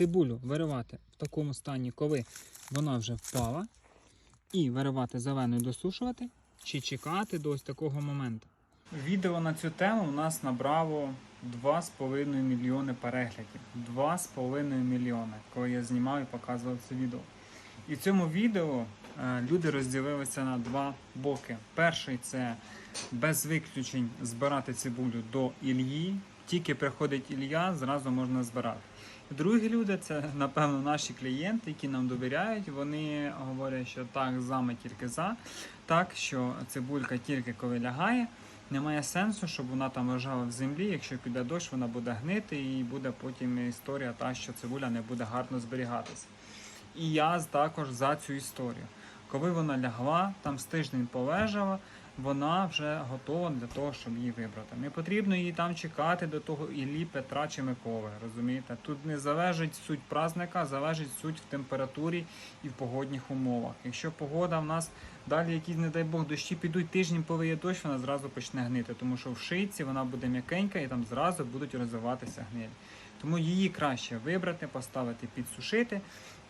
цибулю виривати в такому стані, коли вона вже впала, і виривати зелену і досушувати, чи чекати до ось такого моменту. Відео на цю тему у нас набрало 2,5 мільйони переглядів. 2,5 мільйони, коли я знімав і показував це відео. І в цьому відео е, люди розділилися на два боки. Перший це без виключень збирати цибулю до Ільї. Тільки приходить Ілля, зразу можна збирати. Другі люди це, напевно, наші клієнти, які нам довіряють. Вони говорять, що так, за ми тільки за, так, що цибулька тільки коли лягає. Немає сенсу, щоб вона там лежала в землі. Якщо піде дощ, вона буде гнити, і буде потім історія та, що цибуля не буде гарно зберігатися. І я також за цю історію. Коли вона лягла, там з тиждень полежала, вона вже готова для того, щоб її вибрати. Не потрібно її там чекати до того Іллі, Петра чи Миколи. Розумієте? Тут не залежить суть праздника, залежить суть в температурі і в погодних умовах. Якщо погода в нас далі, якісь, не дай Бог, дощі підуть тиждень, полиє дощ, вона зразу почне гнити, тому що в шийці вона буде м'якенька і там зразу будуть розвиватися гнилі. Тому її краще вибрати, поставити, підсушити.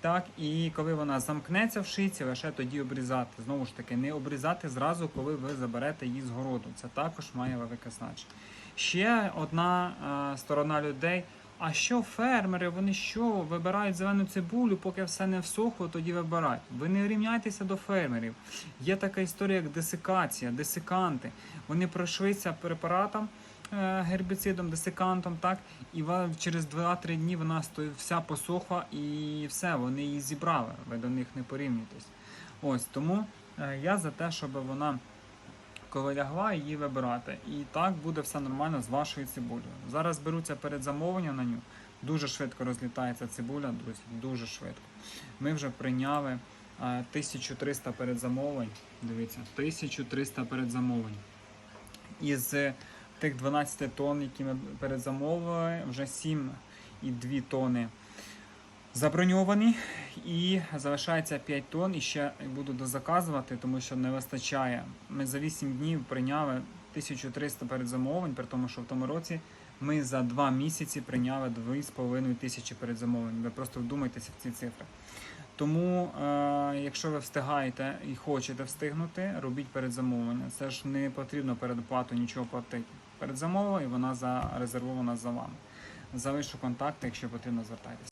Так, і коли вона замкнеться в шийці, лише тоді обрізати. Знову ж таки, не обрізати зразу, коли ви заберете її з городу. Це також має велике значення. Ще одна е, сторона людей. А що фермери, вони що вибирають зелену цибулю, поки все не всохло, тоді вибирають. Ви не рівняйтеся до фермерів. Є така історія, як десикація, десиканти. Вони пройшлися препаратом гербіцидом, десикантом, так, і через 2-3 дні вона вся посохла і все, вони її зібрали. Ви до них не порівнюєтесь. Ось тому е, я за те, щоб вона коли лягла, її вибирати. І так буде все нормально з вашою цибулею. Зараз беруться перед замовлення на ню. Дуже швидко розлітається цибуля, друзі, дуже швидко. Ми вже прийняли е, 1300 передзамовлень. Дивіться, 1300 передзамовлень. Із е, тих 12 тонн, які ми передзамовили, вже 7,2 тонни заброньовані. І залишається 5 тонн. І ще буду дозаказувати, тому що не вистачає. Ми за 8 днів прийняли 1300 передзамовлень, при тому, що в тому році ми за 2 місяці прийняли 2,5 тисячі передзамовлень. Ви просто вдумайтеся в ці цифри. Тому, е, якщо ви встигаєте і хочете встигнути, робіть передзамовлення. Це ж не потрібно передоплату нічого платити. Передзамовила і вона зарезервована за вами. Залишу контакти, якщо потрібно звертайтеся.